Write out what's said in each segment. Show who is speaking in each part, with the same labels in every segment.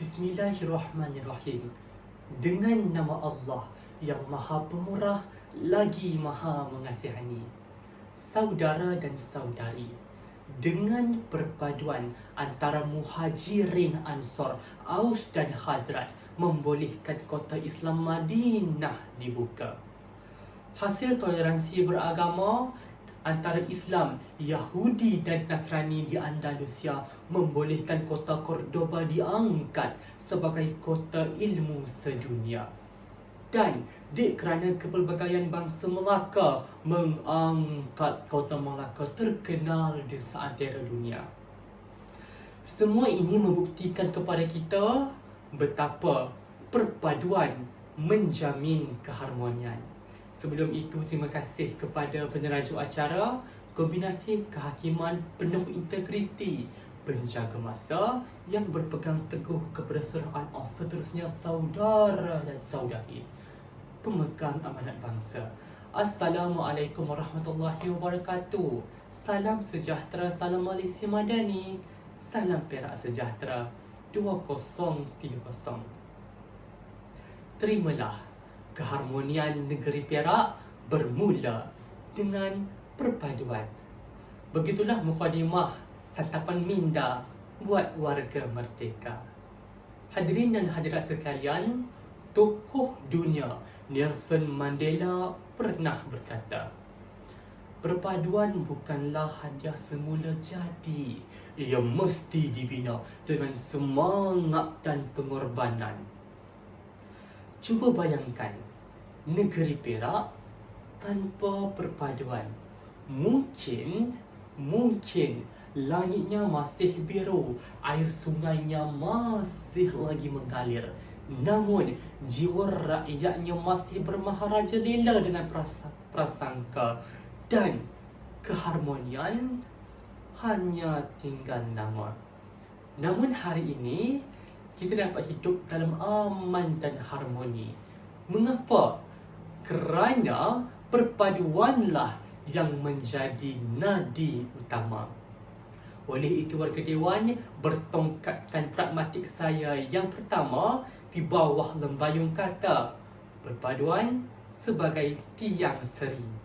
Speaker 1: Bismillahirrahmanirrahim. Dengan nama Allah yang Maha Pemurah lagi Maha Mengasihani. Saudara dan saudari, dengan perpaduan antara muhajirin Ansar, Aus dan Khadrat membolehkan kota Islam Madinah dibuka. Hasil toleransi beragama antara Islam, Yahudi dan Nasrani di Andalusia membolehkan kota Cordoba diangkat sebagai kota ilmu sedunia. Dan di kerana kepelbagaian bangsa Melaka mengangkat kota Melaka terkenal di seantero dunia. Semua ini membuktikan kepada kita betapa perpaduan menjamin keharmonian. Sebelum itu, terima kasih kepada penerajuk acara Kombinasi Kehakiman Penuh Integriti Penjaga Masa yang berpegang teguh kepada surah An-As seterusnya saudara dan saudari pemegang amanat bangsa. Assalamualaikum warahmatullahi wabarakatuh. Salam sejahtera, salam Malaysia Madani. Salam Perak sejahtera 2030. Terimalah keharmonian negeri Perak bermula dengan perpaduan. Begitulah mukadimah santapan minda buat warga merdeka. Hadirin dan hadirat sekalian, tokoh dunia Nelson Mandela pernah berkata, Perpaduan bukanlah hadiah semula jadi. Ia mesti dibina dengan semangat dan pengorbanan. Cuba bayangkan, negeri Perak tanpa perpaduan. Mungkin, mungkin langitnya masih biru, air sungainya masih lagi mengalir. Namun, jiwa rakyatnya masih bermaharaja lela dengan prasangka dan keharmonian hanya tinggal nama. Namun hari ini kita dapat hidup dalam aman dan harmoni. Mengapa? Kerana perpaduanlah yang menjadi nadi utama. Oleh itu warga Dewan bertongkatkan pragmatik saya yang pertama di bawah lembayung kata perpaduan sebagai tiang seri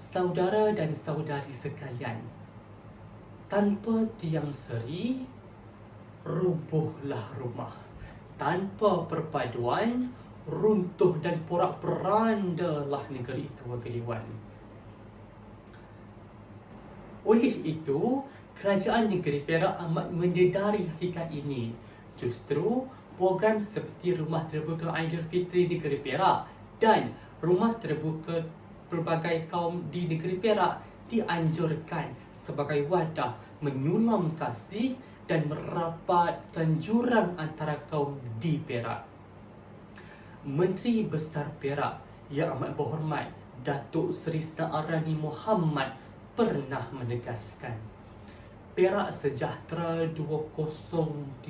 Speaker 1: saudara dan saudari sekalian, tanpa tiang seri, rubuhlah rumah. Tanpa perpaduan, runtuh dan porak-perandalah negeri Dewan. Oleh itu, kerajaan negeri Perak amat menyedari hakikat ini. Justru, program seperti Rumah Terbuka Aidilfitri di Negeri Perak dan Rumah Terbuka pelbagai kaum di negeri Perak dianjurkan sebagai wadah menyulam kasih dan merapatkan jurang antara kaum di Perak. Menteri Besar Perak yang amat berhormat Datuk Seri Sa'arani Muhammad pernah menegaskan Perak Sejahtera 2030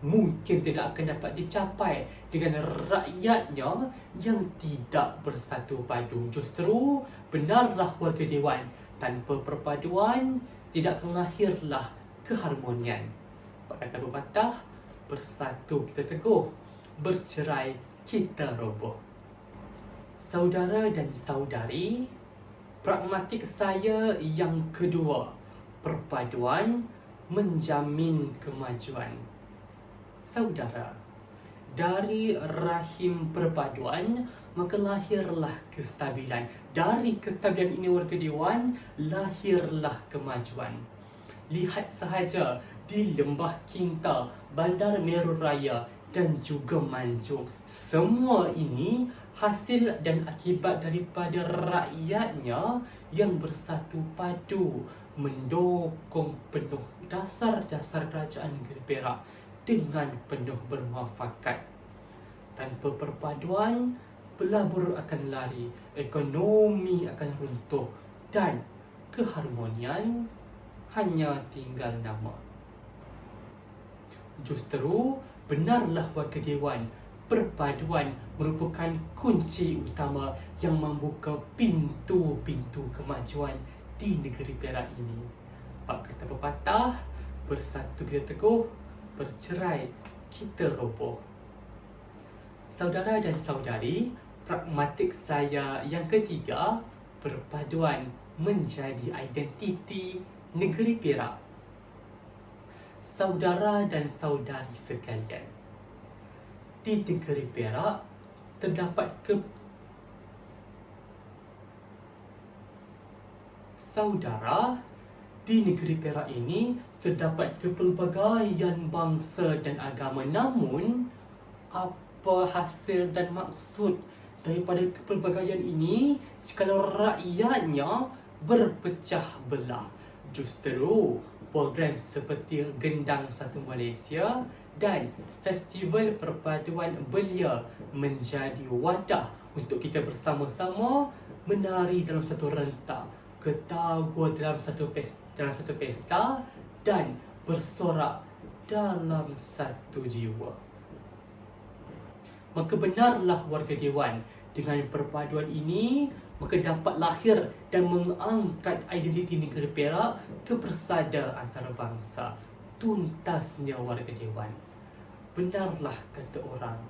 Speaker 1: mungkin tidak akan dapat dicapai dengan rakyatnya yang tidak bersatu padu. Justru benarlah warga dewan tanpa perpaduan tidak akan lahirlah keharmonian. Kata pepatah, bersatu kita teguh, bercerai kita roboh. Saudara dan saudari, pragmatik saya yang kedua, perpaduan menjamin kemajuan saudara. Dari rahim perpaduan, maka lahirlah kestabilan. Dari kestabilan ini warga Dewan, lahirlah kemajuan. Lihat sahaja di Lembah Kinta, Bandar Meru Raya dan juga Manjung. Semua ini hasil dan akibat daripada rakyatnya yang bersatu padu mendukung penuh dasar-dasar kerajaan negeri Perak dengan penuh bermuafakat. Tanpa perpaduan, pelabur akan lari, ekonomi akan runtuh dan keharmonian hanya tinggal nama. Justru benarlah warga dewan perpaduan merupakan kunci utama yang membuka pintu-pintu kemajuan di negeri Perak ini. Pak kata pepatah, bersatu kita teguh, bercerai, kita roboh. Saudara dan saudari, pragmatik saya yang ketiga, perpaduan menjadi identiti negeri Perak. Saudara dan saudari sekalian, di negeri Perak terdapat ke saudara di negeri Perak ini terdapat kepelbagaian bangsa dan agama namun apa hasil dan maksud daripada kepelbagaian ini jikalau rakyatnya berpecah belah justru program seperti Gendang Satu Malaysia dan Festival Perpaduan Belia menjadi wadah untuk kita bersama-sama menari dalam satu rentak ketawa dalam satu pesta, dalam satu pesta dan bersorak dalam satu jiwa. Maka benarlah warga Dewan dengan perpaduan ini maka dapat lahir dan mengangkat identiti negeri Perak ke persada antarabangsa. Tuntasnya warga Dewan. Benarlah kata orang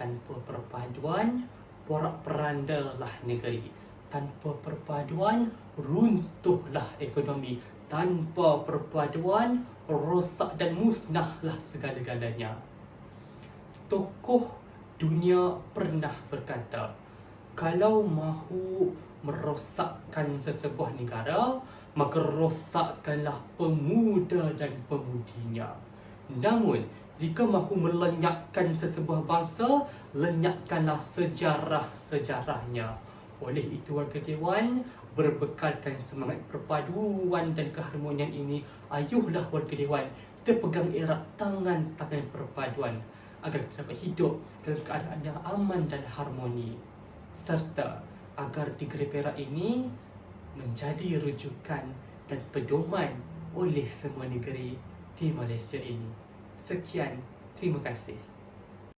Speaker 1: tanpa perpaduan porak perandalah negeri. Tanpa perpaduan runtuhlah ekonomi. Tanpa perpaduan rosak dan musnahlah segala-galanya. Tokoh dunia pernah berkata kalau mahu merosakkan sesebuah negara maka rosakkanlah pemuda dan pemudinya. Namun jika mahu melenyapkan sesebuah bangsa lenyapkanlah sejarah-sejarahnya. Oleh itu warga Dewan berbekalkan semangat perpaduan dan keharmonian ini. Ayuhlah warga Dewan kita pegang erat tangan-tangan perpaduan agar kita dapat hidup dalam keadaan yang aman dan harmoni serta agar negeri Perak ini menjadi rujukan dan pedoman oleh semua negeri di Malaysia ini. Sekian, terima kasih.